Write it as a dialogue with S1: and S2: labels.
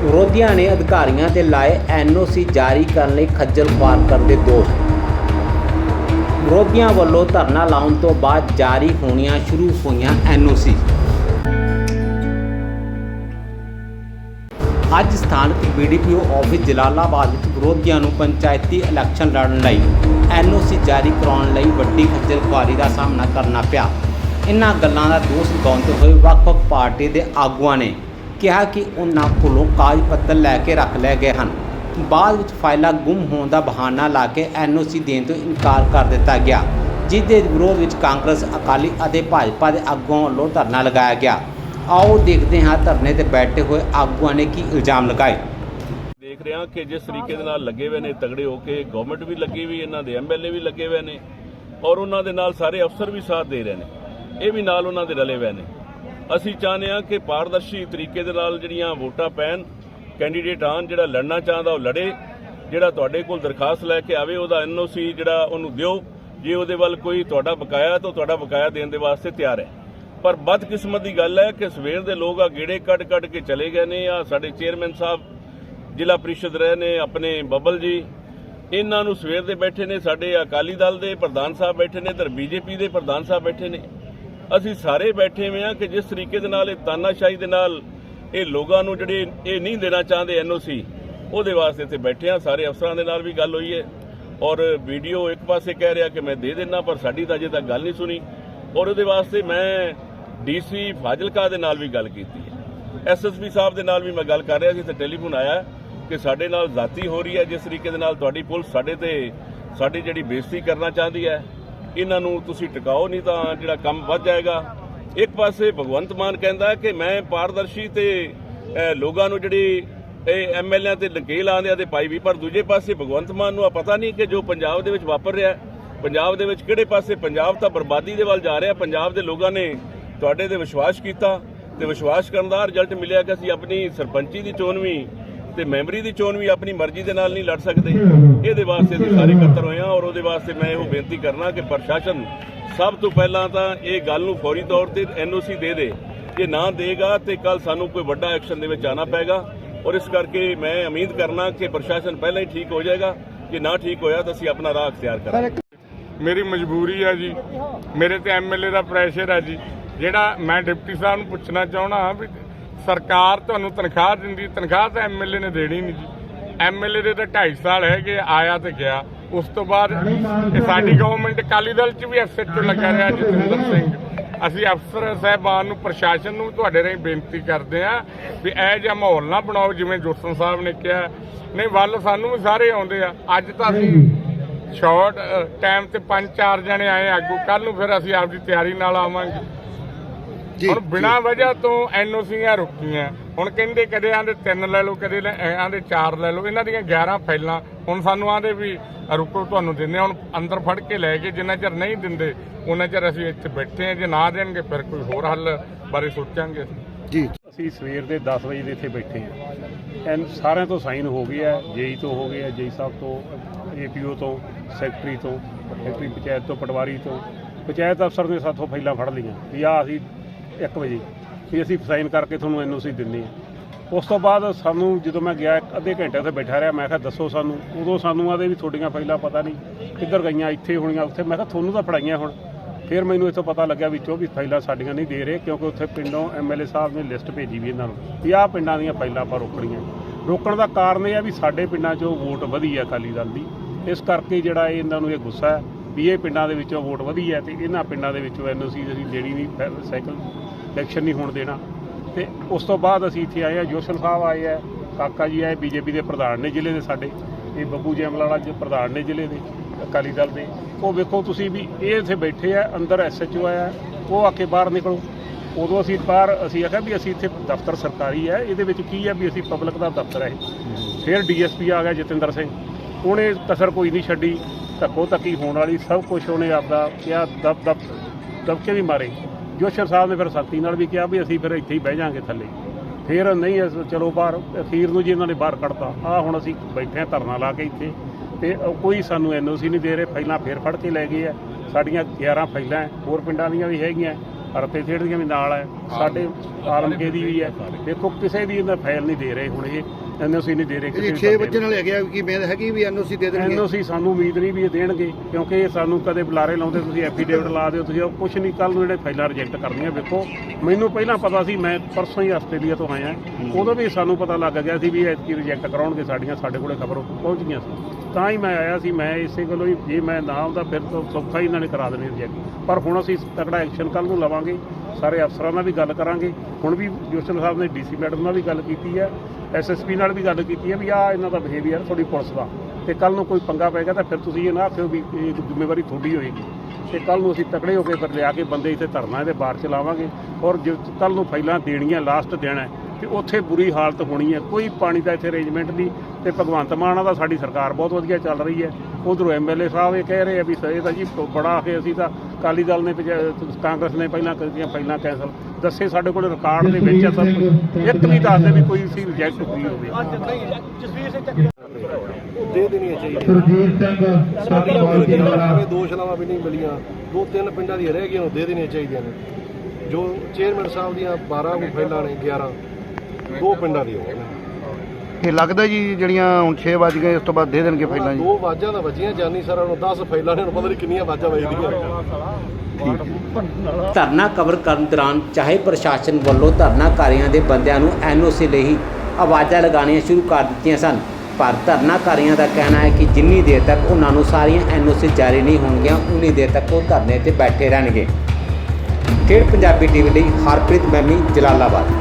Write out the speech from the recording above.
S1: ਵਿਰੋਧੀਆਂ ਨੇ ਅਧਿਕਾਰੀਆਂ ਤੇ ਲਾਏ ਐਨਓਸੀ ਜਾਰੀ ਕਰਨ ਲਈ ਖੱਜਲ ਖੁਆਰ ਕਰਦੇ ਦੋਸ਼। ਵਿਰੋਧੀਆਂ ਵੱਲੋਂ ਧਰਨਾ ਲਾਉਣ ਤੋਂ ਬਾਅਦ ਜਾਰੀ ਹੋਣੀਆਂ ਸ਼ੁਰੂ ਹੋਈਆਂ ਐਨਓਸੀ। ਅੱਜ ਸਥਾਨਕ ਬੀਡੀਪੀਓ ਆਫਿਸ ਜਲਾਲਾਬਾਦ ਵਿੱਚ ਵਿਰੋਧੀਆਂ ਨੂੰ ਪੰਚਾਇਤੀ ਇਲੈਕਸ਼ਨ ਲੜਨ ਲਈ ਐਨਓਸੀ ਜਾਰੀ ਕਰਾਉਣ ਲਈ ਵੱਡੀ ਖੱਜਲ ਖੁਆਰੀ ਦਾ ਸਾਹਮਣਾ ਕਰਨਾ ਪਿਆ। ਇਨ੍ਹਾਂ ਗੱਲਾਂ ਦਾ ਦੋਸ਼ ਲਗਾਉਂਦੇ ਹੋਏ ਵੱਖ-ਵੱਖ ਪਾਰਟੀ ਦੇ ਆਗੂਆਂ ਨੇ ਕਿਹਾ ਕਿ ਉਹਨਾਂ ਕੋਲੋਂ ਕਾਗਜ਼ ਪੱਤਰ ਲੈ ਕੇ ਰੱਖ ਲਏ ਗਏ ਹਨ। ਬਾਅਦ ਵਿੱਚ ਫਾਈਲਾਂ ਗੁੰਮ ਹੋਣ ਦਾ ਬਹਾਨਾ ਲਾ ਕੇ ਐਨਓਸੀ ਦੇਣ ਤੋਂ ਇਨਕਾਰ ਕਰ ਦਿੱਤਾ ਗਿਆ ਜਿਸ ਦੇ ਵਿਰੋਧ ਵਿੱਚ ਕਾਂਗਰਸ, ਅਕਾਲੀ ਅਤੇ ਭਾਜਪਾ ਦੇ ਆਗੂਆਂ ਵੱਲੋਂ ਧਰਨਾ ਲਗਾਇਆ ਗਿਆ। ਆਓ ਦੇਖਦੇ ਹਾਂ ਧਰਨੇ ਤੇ ਬੈਠੇ ਹੋਏ ਆਗੂਆਂ ਨੇ ਕੀ ਇਲਜ਼ਾਮ ਲਗਾਏ।
S2: ਦੇਖ ਰਿਹਾ ਕਿ ਜਿਸ ਤਰੀਕੇ ਦੇ ਨਾਲ ਲੱਗੇ ਹੋਏ ਨੇ ਤਗੜੇ ਹੋ ਕੇ ਗਵਰਨਮੈਂਟ ਵੀ ਲੱਗੀ ਵੀ ਇਹਨਾਂ ਦੇ ਐਮਐਲਏ ਵੀ ਲੱਗੇ ਹੋਏ ਨੇ ਔਰ ਉਹਨਾਂ ਦੇ ਨਾਲ ਸਾਰੇ ਅਫਸਰ ਵੀ ਸਾਥ ਦੇ ਰਹੇ ਨੇ, ਇਹ ਵੀ ਨਾਲ ਉਹਨਾਂ ਦੇ ਰਲੇ ਹੋਏ ਨੇ। ਅਸੀਂ ਚਾਹੁੰਦੇ ਹਾਂ ਕਿ ਪਾਰਦਰਸ਼ੀ ਤਰੀਕੇ ਦੇ ਨਾਲ ਜਿਹੜੀਆਂ ਵੋਟਾਂ ਪੈਣ ਕੈਂਡੀਡੇਟ ਆਣ ਜਿਹੜਾ ਲੜਨਾ ਚਾਹੁੰਦਾ ਉਹ ਲੜੇ, ਜਿਹੜਾ ਤੁਹਾਡੇ ਕੋਲ ਦਰਖਾਸਤ ਲੈ ਕੇ ਆਵੇ, ਉਹਦਾ ਐਨਓਸੀ ਜਿਹੜਾ ਉਹਨੂੰ ਦਿਓ। ਜੇ ਉਹਦੇ ਵੱਲ ਕੋਈ ਤੁਹਾਡਾ ਬਕਾਇਆ ਤਾਂ ਤੁਹਾਡਾ ਬਕਾਇਆ ਦੇਣ ਦੇ ਵਾਸਤੇ ਤਿਆਰ ਹੈ। ਪਰ ਬਦਕਿਸਮਤ ਦੀ ਗੱਲ ਹੈ ਕਿ ਸਵੇਰ ਦੇ ਲੋਕ ਆ ਗੇੜੇ ਕੱਢ ਕੱਢ ਕੇ ਚਲੇ ਗਏ ਨੇ। ਆ ਸਾਡੇ ਚੇਅਰਮੈਨ ਸਾਹਿਬ, ਜ਼ਿਲ੍ਹਾ ਪ੍ਰੀਸ਼ਦ ਰਹੇ ਨੇ, ਆਪਣੇ ਬੱਬਲ ਜੀ। ਇਹਨਾਂ ਨੂੰ ਸਵੇਰ ਦੇ ਬੈਠੇ ਨੇ ਸਾਡੇ ਅਕਾਲੀ ਦਲ ਦੇ ਪ੍ਰਧਾਨ ਸਾਹਿਬ ਬੈਠੇ ਨੇ ਤੇ ਬੀਜੇਪੀ ਦੇ ਪ੍ਰਧਾਨ ਸਾਹਿਬ ਬੈਠੇ ਨੇ। ਅਸੀਂ ਸਾਰੇ ਬੈਠੇ ਹੋਏ ਆ ਕਿ ਜਿਸ ਤਰੀਕੇ ਦੇ ਨਾਲ ਇਹ ਤਾਨਾਸ਼ਾਹੀ ਦੇ ਨਾਲ ਇਹ ਲੋਕਾਂ ਨੂੰ ਜਿਹੜੇ ਇਹ ਨਹੀਂ ਦੇਣਾ ਚਾਹੁੰਦੇ ਐਨਓਸੀ, ਉਹਦੇ ਵਾਸਤੇ ਇੱਥੇ ਬੈਠੇ ਆ ਸਾਰੇ ਅਫਸਰਾਂ ਦੇ ਨਾਲ ਵੀ ਗੱਲ ਹੋਈ ਹੈ। ਔਰ ਵੀਡੀਓ ਇੱਕ ਪਾਸੇ ਕਹਿ ਰਿਹਾ ਕਿ ਮੈਂ ਦੇ ਦੇਣਾ ਪਰ ਸਾਡੀ ਤਾਂ ਅਜੇ ਤੱਕ ਗੱਲ ਨਹੀਂ ਸੁਣੀ। ਔਰ ਉਹਦੇ ਵਾਸਤੇ ਮੈਂ ਡੀਸੀ ਫਾਜ਼ਿਲਕਾ ਦੇ ਨਾਲ ਵੀ ਗੱਲ ਕੀਤੀ ਹੈ। ਐਸਐਸਪੀ ਸਾਹਿਬ ਦੇ ਨਾਲ ਵੀ ਮੈਂ ਗੱਲ ਕਰ ਰਿਹਾ ਸੀ। ਤੇ ਟੈਲੀਫੋਨ ਆਇਆ ਕਿ ਸਾਡੇ ਨਾਲ ਜ਼ਾਤੀ ਹੋ ਰਹੀ ਹੈ। ਜਿਸ ਤਰੀਕੇ ਦੇ ਨਾਲ ਤੁਹਾਡੀ ਪੁਲਿਸ ਸਾਡੇ ਤੇ ਸਾਡੀ ਜਿਹੜੀ ਬੇਇੱਜ਼ਤੀ ਕਰਨਾ ਚਾਹੁੰਦੀ ਹੈ ਇਹਨਾਂ ਨੂੰ ਤੁਸੀਂ ਟਿਕਾਓ, ਨਹੀਂ ਤਾਂ ਜਿਹੜਾ ਕੰਮ ਵੱਧ ਜਾਏਗਾ। ਇੱਕ ਪਾਸੇ ਭਗਵੰਤ ਮਾਨ ਕਹਿੰਦਾ ਕਿ ਮੈਂ ਪਾਰਦਰਸ਼ੀ ਤੇ ਲੋਕਾਂ ਨੂੰ ਜਿਹੜੀ ਇਹ ਐਮਐਲਏ ਤੇ ਲਕੀਲ ਆਂਦੇ ਆ ਤੇ ਪਾਈ ਵੀ, ਪਰ ਦੂਜੇ ਪਾਸੇ ਭਗਵੰਤ ਮਾਨ ਨੂੰ ਆ ਪਤਾ ਨਹੀਂ ਕਿ ਜੋ ਪੰਜਾਬ ਦੇ ਵਿੱਚ ਵਾਪਰ ਰਿਹਾ ਪੰਜਾਬ ਦੇ ਵਿੱਚ ਕਿਹੜੇ ਪਾਸੇ ਪੰਜਾਬ ਤਾਂ ਬਰਬਾਦੀ ਦੇ ਵੱਲ ਜਾ ਰਿਹਾ, ਪੰਜਾਬ ਦੇ ਲੋਕਾਂ ਨੇ ਤੁਹਾਡੇ ਤੇ ਵਿਸ਼ਵਾਸ ਕੀਤਾ ਤੇ ਵਿਸ਼ਵਾਸ ਕਰਨ ਦਾ ਰਿਜ਼ਲਟ ਮਿਲਿਆ ਕਿ ਅਸੀਂ ਆਪਣੀ ਸਰਪੰਚੀ ਦੀ ਚੋਣ ਵੀ ਤੇ ਮੈਂਬਰੀ ਦੀ ਚੋਣ ਵੀ ਆਪਣੀ ਮਰਜ਼ੀ ਦੇ ਨਾਲ ਨਹੀਂ ਲੜ ਸਕਦੇ। ਇਹਦੇ ਵਾਸਤੇ ਅਸੀਂ ਸਾਰੇ ਇਕੱਤਰ ਹੋਏ ਹਾਂ ਔਰ ਉਹਦੇ ਵਾਸਤੇ ਮੈਂ ਇਹੋ ਬੇਨਤੀ ਕਰਨਾ ਕਿ ਪ੍ਰਸ਼ਾਸਨ ਸਭ ਤੋਂ ਪਹਿਲਾਂ ਤਾਂ ਇਹ ਗੱਲ ਨੂੰ ਫੌਰੀ ਤੌਰ ਤੇ ਐਨਓਸੀ ਦੇ ਦੇ। ਜੇ ਨਾ ਦੇਗਾ ਤੇ ਕੱਲ ਸਾਨੂੰ ਕੋਈ ਵੱਡਾ ਐਕਸ਼ਨ ਦੇ ਵਿੱਚ ਆਣਾ ਪਏਗਾ ਔਰ ਇਸ ਕਰਕੇ ਮੈਂ ਉਮੀਦ ਕਰਨਾ ਕਿ ਪ੍ਰਸ਼ਾਸਨ ਪਹਿਲਾਂ ਹੀ ਠੀਕ ਹੋ ਜਾਏਗਾ। ਜੇ ਨਾ ਠੀਕ ਹੋਇਆ ਤਾਂ ਅਸੀਂ ਆਪਣਾ ਰਾਹ ਅਖਤਿਆਰ ਕਰਾਂਗੇ।
S3: ਮੇਰੀ ਮਜਬੂਰੀ ਆ ਜੀ। ਮੇਰੇ ਤੇ ਐਮਐਲਏ ਦਾ ਪ੍ਰੈਸ਼ਰ ਆ ਜੀ। ਜਿਹੜਾ ਮੈਂ ਡਿਪਟੀ ਸਾਹਿਬ ਨੂੰ ਪੁੱਛਣਾ ਚਾਹਣਾ ਵੀ ਸਰਕਾਰ ਤੁਹਾਨੂੰ ਤਨਖਾਹ ਦਿੰਦੀ, ਤਨਖਾਹ ਤਾਂ ਐਮਐਲਏ ਨੇ ਦੇਣੀ ਨਹੀਂ ਜੀ। ਐਮਐਲਏ ਦੇ ਤਾਂ 2.5 ਸਾਲ ਹੈਗੇ, ਆਇਆ ਤੇ ਗਿਆ। ਉਸ ਤੋਂ ਬਾਅਦ ਸਾਡੀ ਗਵਰਨਮੈਂਟ ਅਕਾਲੀ ਦਲ ਚ ਵੀ ਐਸਐਚਓ ਲੱਗਾ ਰਿਹਾ, ਜਤਿੰਦਰ ਸਿੰਘ। ਅਸੀਂ ਅਫਸਰ ਸਾਹਿਬਾਨ ਨੂੰ, ਪ੍ਰਸ਼ਾਸਨ ਨੂੰ ਤੁਹਾਡੇ ਰਾਹੀਂ ਬੇਨਤੀ ਕਰਦੇ ਆ ਵੀ ਇਹ ਜਿਹਾ ਮਾਹੌਲ ਨਾ ਬਣਾਓ, ਜਿਵੇਂ ਜੋਸਨ ਸਾਹਿਬ ਨੇ ਕਿਹਾ। ਨਹੀਂ, ਵੱਲ ਸਾਨੂੰ ਵੀ ਸਾਰੇ ਆਉਂਦੇ ਆ। ਅੱਜ ਤਾਂ ਅਸੀਂ ਸ਼ਾਰਟ ਟਾਈਮ ਤੇ ਪੰਜ ਚਾਰ ਜਣੇ ਆਏ ਆਗੂ ਕੱਲ ਨੂੰ ਫਿਰ ਅਸੀਂ ਆਪਦੀ ਤਿਆਰੀ ਨਾਲ ਆਵਾਂਗੇ। ਹੁਣ ਬਿਨਾਂ ਵਜ੍ਹਾ ਤੋਂ ਐਨਓਸੀਆਂ ਰੁਕੀਆਂ। ਹੁਣ ਕਹਿੰਦੇ ਕਦੇ ਆਂਦੇ ਤਿੰਨ ਲੈ ਲਓ ਕਦੇ ਆਂਦੇ ਚਾਰ ਲੈ ਲਓ। ਇਹਨਾਂ ਦੀਆਂ 11 ਫਾਈਲਾਂ ਹੁਣ ਸਾਨੂੰ ਆਂਦੇ ਵੀ ਰੁਕੋ ਤੁਹਾਨੂੰ ਦਿੰਦੇ ਹਾਂ। ਹੁਣ ਅੰਦਰ ਫੜ ਕੇ ਲੈ ਕੇ ਜਿੰਨਾ ਚਿਰ ਨਹੀਂ ਦਿੰਦੇ ਉਹਨਾਂ ਚਿਰ ਅਸੀਂ ਇੱਥੇ ਬੈਠੇ ਹਾਂ ਜੇ ਨਾ ਦੇਣਗੇ ਫਿਰ ਕੋਈ ਹੋਰ ਹੱਲ ਬਾਰੇ ਸੋਚਾਂਗੇ ਅਸੀਂ।
S4: ਅਸੀਂ ਸਵੇਰ ਦੇ 10 ਵਜੇ ਦੇ ਇੱਥੇ ਬੈਠੇ ਹਾਂ ਐਨ ਸਾਰਿਆਂ ਤੋਂ ਸਾਈਨ ਹੋ ਗਏ ਆ ਜੇਈ ਤੋਂ ਹੋ ਗਏ ਆ ਜੇਈ ਸਾਹਿਬ ਤੋਂ ਏਪੀਓ ਤੋਂ ਸੈਕਟਰੀ ਤੋਂ ਸੈਕਟਰੀ ਪੰਚਾਇਤ ਤੋਂ ਪਟਵਾਰੀ ਤੋਂ। ਪੰਚਾਇਤ ਅਫਸਰ ਨੇ ਸਾਥੋਂ ਫਾਈਲਾਂ ਫੜ ਲਈਆਂ। ਵੀ ਆ ਅਸੀਂ 1 ਵਜੇ ਵੀ ਅਸੀਂ ਸਾਈਨ ਕਰਕੇ ਤੁਹਾਨੂੰ ਐਨਓਸੀ ਦਿੰਦੇ ਆ ਉਸ ਤੋਂ ਬਾਅਦ ਸਾਨੂੰ ਜਦੋਂ ਮੈਂ ਗਿਆ ਇੱਕ ਅੱਧੇ ਘੰਟੇ ਉੱਥੇ ਬੈਠਾ ਰਿਹਾ, ਮੈਂ ਕਿਹਾ, ਦੱਸੋ ਸਾਨੂੰ। ਉਦੋਂ ਸਾਨੂੰ ਆਦੇ ਵੀ ਤੁਹਾਡੀਆਂ ਫਾਈਲਾਂ ਪਤਾ ਨਹੀਂ ਕਿੱਧਰ ਗਈਆਂ, ਇੱਥੇ ਹੋਣੀਆਂ, ਉੱਥੇ। ਮੈਂ ਕਿਹਾ, ਤੁਹਾਨੂੰ ਤਾਂ ਫੜਾਈਆਂ ਹੁਣ। ਫਿਰ ਮੈਨੂੰ ਇੱਥੋਂ ਪਤਾ ਲੱਗਿਆ ਵੀ 24 ਫਾਈਲਾਂ ਸਾਡੀਆਂ ਨਹੀਂ ਦੇ ਰਹੇ, ਕਿਉਂਕਿ ਉੱਥੇ ਪਿੰਡੋਂ ਐਮਐਲਏ ਸਾਹਿਬ ਨੇ ਲਿਸਟ ਭੇਜੀ ਵੀ ਇਹਨਾਂ ਨੂੰ ਵੀ ਆਹ ਪਿੰਡਾਂ ਦੀਆਂ ਫਾਈਲਾਂ ਆਪਾਂ ਰੋਕਣੀਆਂ। ਰੋਕਣ ਦਾ ਕਾਰਨ ਇਹ ਆ ਵੀ ਸਾਡੇ ਪਿੰਡਾਂ 'ਚੋਂ ਵੋਟ ਵਧੀ ਆ ਅਕਾਲੀ ਦਲ ਦੀ। ਇਸ ਕਰਕੇ ਜਿਹੜਾ ਇਹਨਾਂ ਨੂੰ ਇਹ ਗੁੱਸਾ ਹੈ ਵੀ ਇਹ ਪਿੰਡਾਂ ਦੇ ਵਿੱਚੋਂ ਵੋਟ ਵਧੀ ਹੈ ਤੇ ਇਹਨਾਂ ਪਿੰਡਾਂ ਦੇ ਵਿੱਚੋਂ ਐਨਓਸੀ ਅਸੀਂ ਦੇਣੀ ਨਹੀਂ ਫੈ- ਸਾਈਕਲ ਇਲੈਕਸ਼ਨ ਨਹੀਂ ਹੋਣ ਦੇਣਾ। ਤੇ ਉਸ ਤੋਂ ਬਾਅਦ ਅਸੀਂ ਇੱਥੇ ਆਏ ਆ, ਜੋਸ਼ਨ ਸਾਹਿਬ ਆਏ ਆ, ਕਾਕਾ ਜੀ ਆਏ, ਬੀਜੇਪੀ ਦੇ ਪ੍ਰਧਾਨ ਨੇ ਜ਼ਿਲ੍ਹੇ ਦੇ ਸਾਡੇ। ਇਹ ਬੱਬੂ ਜੈਮਲਾਲਾ ਜੀ ਪ੍ਰਧਾਨ ਨੇ ਜ਼ਿਲ੍ਹੇ ਦੇ, ਅਕਾਲੀ ਦਲ ਦੇ। ਉਹ ਵੇਖੋ ਤੁਸੀਂ ਵੀ ਇਹ ਇੱਥੇ ਬੈਠੇ ਆ, ਅੰਦਰ ਐਸਐਚਓ ਆਇਆ, ਉਹ ਆ ਕੇ ਬਾਹਰ ਨਿਕਲੋ। ਉਦੋਂ ਅਸੀਂ ਬਾਹਰ, ਅਸੀਂ ਆਖਿਆ ਵੀ ਅਸੀਂ ਇੱਥੇ ਦਫ਼ਤਰ ਸਰਕਾਰੀ ਹੈ ਇਹਦੇ ਵਿੱਚ ਕੀ ਹੈ ਵੀ ਅਸੀਂ ਪਬਲਿਕ ਦਾ ਦਫ਼ਤਰ ਹੈ ਇਹ। ਫਿਰ ਡੀਐਸਪੀ ਆ ਗਿਆ ਜਤਿੰਦਰ ਸਿੰਘ। ਉਹਨੇ ਕਸਰ ਕੋਈ ਨਹੀਂ ਛੱਡੀ ਧੱਕੋ ਧੱਕੀ ਹੋਣ ਵਾਲੀ, ਸਭ ਕੁਝ ਉਹਨੇ ਆਪਦਾ ਕਿਹਾ ਦਬ ਦਬ ਦਬਕੇ ਵੀ ਮਾਰੇ। ਜੋਸ਼ਰ ਸਾਹਿਬ ਨੇ ਫਿਰ ਸਖਤੀ ਨਾਲ ਵੀ ਕਿਹਾ ਵੀ ਅਸੀਂ ਫਿਰ ਇੱਥੇ ਹੀ ਬਹਿ ਜਾਾਂਗੇ ਥੱਲੇ। ਫਿਰ ਨਹੀਂ ਅਸ- ਚਲੋ ਬਾਹਰ ਅਖੀਰ ਨੂੰ ਜੀ ਇਹਨਾਂ ਨੇ ਬਾਹਰ ਕੱਢਤਾ। ਆ ਹੁਣ ਅਸੀਂ ਬੈਠੇ ਹਾਂ ਧਰਨਾ ਲਾ ਕੇ ਇੱਥੇ। ਤੇ ਕੋਈ ਸਾਨੂੰ ਐਨਓਸੀ ਨਹੀਂ ਦੇ ਰਹੇ ਫਾਈਲਾਂ ਫੇਰ ਫੜ ਕੇ ਲੈ ਗਏ ਆ। ਸਾਡੀਆਂ 11 ਫਾਈਲਾਂ ਹੋਰ ਪਿੰਡਾਂ ਦੀਆਂ ਵੀ ਹੈਗੀਆਂ ਰਤੇ ਖੇਡ ਦੀਆਂ ਵੀ ਨਾਲ ਹੈ। ਸਾਡੇ ਆਰਮਕੇ ਦੀ ਵੀ ਹੈ। ਦੇਖੋ ਕਿਸੇ ਦੀ ਇਹਨਾਂ ਫਾਈਲ ਨਹੀਂ ਦੇ ਰਹੇ ਹੁਣ ਇਹ। ਐਨਓਸੀ ਨਹੀਂ ਦੇ ਰਹੇ
S5: ਜੀ 6 ਵਜੇ ਨਾਲ ਹੈਗਾ ਕਿ ਮੈਂ ਹੈਗੀ ਵੀ ਐਨਓਸੀ ਦੇ ਦੇਣਗੇ?
S4: ਐਨਓਸੀ ਸਾਨੂੰ ਉਮੀਦ ਨਹੀਂ ਵੀ ਇਹ ਦੇਣਗੇ ਕਿਉਂਕਿ ਇਹ ਸਾਨੂੰ ਕਦੇ ਬੁਲਾਰੇ ਲਾਉਂਦੇ ਤੁਸੀਂ ਐਫੀਡੇਵਿਟ ਲਾ ਦਿਓ ਤੁਸੀਂ ਉਹ ਕੁਝ ਨਹੀਂ ਕੱਲ ਨੂੰ ਜਿਹੜੇ ਫਾਈਲਾਂ ਰਿਜੈਕਟ ਕਰਨੀਆਂ ਵੇਖੋ। ਮੈਨੂੰ ਪਹਿਲਾਂ ਪਤਾ ਸੀ ਮੈਂ ਪਰਸੋਂ ਹੀ ਆਸਟ੍ਰੇਲੀਆ ਤੋਂ ਆਇਆ। ਉਦੋਂ ਵੀ ਸਾਨੂੰ ਪਤਾ ਲੱਗ ਗਿਆ ਸੀ ਵੀ ਇਹ ਐਤਕੀ ਰਿਜੈਕਟ ਕਰਾਉਣਗੇ ਸਾਡੀਆਂ ਸਾਡੇ ਕੋਲੇ ਖਬਰ ਪਹੁੰਚ ਗਈਆਂ ਸੀ। ਤਾਂ ਹੀ ਮੈਂ ਆਇਆ ਸੀ ਮੈਂ ਇਸੇ ਗੱਲੋਂ ਹੀ ਜੇ ਮੈਂ ਨਾ ਆਉਂਦਾ ਫਿਰ ਤਾਂ ਸੌਖਾ ਹੀ ਇਹਨਾਂ ਨੇ ਕਰਾ ਦੇਣੀ ਰਿਜੈਕਟ ਪਰ ਹੁਣ ਅਸੀਂ ਤਕੜਾ ਐਕਸ਼ਨ ਕੱਲ ਨੂੰ ਲਵਾਂਗੇ। ਸਾਰੇ ਅਫਸਰਾਂ ਨਾਲ ਵੀ ਗੱਲ ਕਰਾਂਗੇ। ਹੁਣ ਵੀ ਜੋਸ਼ਲ ਸਾਹਿਬ ਨੇ ਡੀਸੀ ਮੈਡਮ ਨਾਲ ਵੀ ਗੱਲ ਕੀਤੀ ਹੈ ਐਸਐਸਪੀ ਨਾਲ ਵੀ ਗੱਲ ਕੀਤੀ ਹੈ ਵੀ ਆ ਇਹਨਾਂ ਦਾ ਬਿਹੇਵੀਅਰ ਤੁਹਾਡੀ ਪੁਲਿਸ ਦਾ। ਤੇ ਕੱਲ ਨੂੰ ਕੋਈ ਪੰਗਾ ਪਏਗਾ ਤਾਂ ਫਿਰ ਤੁਸੀਂ ਇਹ ਨਾ ਆਖਿਓ ਵੀ ਇਹ ਜ਼ਿੰਮੇਵਾਰੀ ਤੁਹਾਡੀ ਹੋਏਗੀ। ਤੇ ਕੱਲ ਨੂੰ ਅਸੀਂ ਤਕੜੇ ਹੋ ਕੇ ਫਿਰ ਲਿਆ ਕੇ ਬੰਦੇ ਇੱਥੇ ਧਰਨਾ ਇਹਦੇ ਬਾਹਰ ਚਲਾਵਾਂਗੇ। ਔਰ ਜੇ ਕੱਲ ਨੂੰ ਫਾਈਲਾਂ ਦੇਣੀਆਂ ਲਾਸਟ ਦੇਣਾ ਹੈ, ਤੇ ਉੱਥੇ ਬੁਰੀ ਹਾਲਤ ਹੋਣੀ ਹੈ। ਕੋਈ ਪਾਣੀ ਦਾ ਇੱਥੇ ਅਰੇਂਜਮੈਂਟ ਨਹੀਂ ਤੇ ਭਗਵੰਤ ਮਾਨ ਦਾ ਸਾਡੀ ਸਰਕਾਰ ਬਹੁਤ ਵਧੀਆ ਚੱਲ ਰਹੀ ਹੈ। ਉਧਰੋਂ ਐਮਐਲਏ ਸਾਹਿਬ ਇਹ ਕਹਿ ਰਹੇ ਆ ਵੀ ਸ- ਇਹ ਤਾਂ ਜੀ ਬ- ਬੜਾ ਕੇ ਅਸੀਂ ਤਾਂ ਅਕਾਲੀ ਦਲ ਨੇ ਕਾਂਗਰਸ ਨੇ ਪਹਿਲਾਂ ਕੀਤੀਆਂ ਫਾਈਲਾਂ ਕੈਂਸਲ ਦੱਸੇ ਸਾਡੇ ਕੋਲ ਰਿਕਾਰਡ ਦੇ ਵਿੱਚ ਆ ਸਭ ਇੱਕ ਵੀ ਦੱਸਦੇ ਵੀ ਕੋਈ ਸੀ ਰਿਜੈਕਟ ਹੋਈ। ਹੋਵੇ
S6: ਦੇ ਦੇਣੀਆਂ ਚਾਹੀਦੀਆਂ।
S7: ਸੁਰਜੀਤ ਸਿੰਘ
S6: ਸਾਰੀਆਂ
S7: ਸਤਪਾਲ
S6: ਮਿਲ
S7: ਵਾਲਾ
S6: ਕੇ ਦੋ ਸ਼ਲਾਵਾਂ ਵੀ ਨਹੀਂ ਮਿਲੀਆਂ। ਦੋ ਤਿੰਨ ਪਿੰਡਾਂ ਦੀਆਂ ਰਹਿ ਗਈਆਂ ਉਹ ਦੇ ਦੇਣੀਆਂ ਚਾਹੀਦੀਆਂ ਨੇ। ਜੋ ਚੇਅਰਮੈਨ ਸਾਹਿਬ ਦੀਆਂ 12 ਕੁ ਫਾਈਲਾਂ ਨੇ 11 ਦੋ ਪਿੰਡਾਂ ਦੀਆਂ ਹੋਣ
S5: ਇਹ ਲੱਗਦਾ ਜੀ ਜਿਹੜੀਆਂ ਹੁਣ 6 ਵਜ ਗਏ ਇਸ ਤੋਂ ਬਾਅਦ ਦੇ ਦੇਣਗੇ ਫਾਈਲਾਂ ਜੀ।
S6: ਦੋ ਵਾਜਾਂ ਦਾ ਵੱਜੀਆਂ ਜਾਨੀ ਸਰਾਂ ਨੂੰ 10 ਫਾਈਲਾਂ ਨੇ ਪਤਾ ਨਹੀਂ ਕਿੰਨੀਆਂ ਵਾਜਾਂ ਵੱਜਦੀਆਂ
S1: ਧਰਨਾ ਕਵਰ ਕਰਨ ਦੌਰਾਨ ਚਾਹੇ ਪ੍ਰਸ਼ਾਸਨ ਵੱਲੋਂ ਧਰਨਾਕਾਰੀਆਂ ਦੇ ਬੰਦਿਆਂ ਨੂੰ ਐਨਓਸੀ ਲਈ ਆਵਾਜ਼ਾਂ ਲਗਾਉਣੀਆਂ ਸ਼ੁਰੂ ਕਰ ਦਿੱਤੀਆਂ ਸਨ। ਪਰ ਧਰਨਾਕਾਰੀਆਂ ਦਾ ਕਹਿਣਾ ਹੈ ਕਿ ਜਿੰਨੀ ਦੇਰ ਤੱਕ ਉਹਨਾਂ ਨੂੰ ਸਾਰੀਆਂ ਐਨਓਸੀ ਜਾਰੀ ਨਹੀਂ ਹੋਣਗੀਆਂ ਉਨੀ ਦੇਰ ਤੱਕ ਉਹ ਧਰਨੇ ਤੇ ਬੈਠੇ ਰਹਿਣਗੇ। ਖੇਡ ਪੰਜਾਬੀ ਟੀਵੀ ਲਈ ਹਰਪ੍ਰੀਤ ਮੈਮੀ ਜਲਾਲਾਬਾਦ।